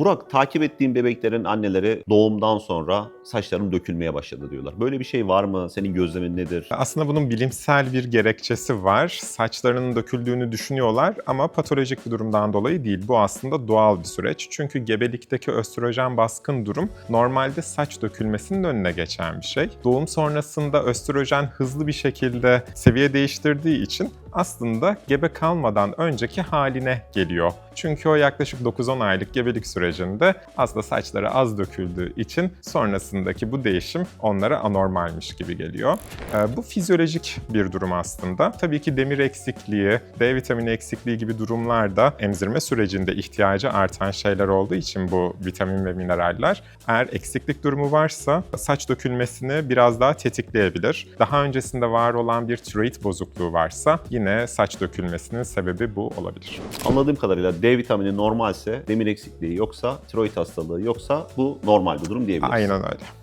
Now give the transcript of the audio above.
Burak takip ettiğim bebeklerin anneleri doğumdan sonra saçlarım dökülmeye başladı diyorlar. Böyle bir şey var mı? Senin gözlemin nedir? Aslında bunun bilimsel bir gerekçesi var. Saçlarının döküldüğünü düşünüyorlar ama patolojik bir durumdan dolayı değil. Bu aslında doğal bir süreç. Çünkü gebelikteki östrojen baskın durum normalde saç dökülmesinin önüne geçen bir şey. Doğum sonrasında östrojen hızlı bir şekilde seviye değiştirdiği için aslında gebe kalmadan önceki haline geliyor. Çünkü o yaklaşık 9-10 aylık gebelik sürecinde aslında saçları az döküldüğü için sonrasındaki bu değişim onlara anormalmiş gibi geliyor. Ee, bu fizyolojik bir durum aslında. Tabii ki demir eksikliği, D vitamini eksikliği gibi durumlar da emzirme sürecinde ihtiyacı artan şeyler olduğu için bu vitamin ve mineraller eğer eksiklik durumu varsa saç dökülmesini biraz daha tetikleyebilir. Daha öncesinde var olan bir tiroid bozukluğu varsa yine saç dökülmesinin sebebi bu olabilir. Anladığım kadarıyla D vitamini normalse, demir eksikliği yoksa, tiroid hastalığı yoksa bu normal bir durum diyebiliriz. Aynen öyle.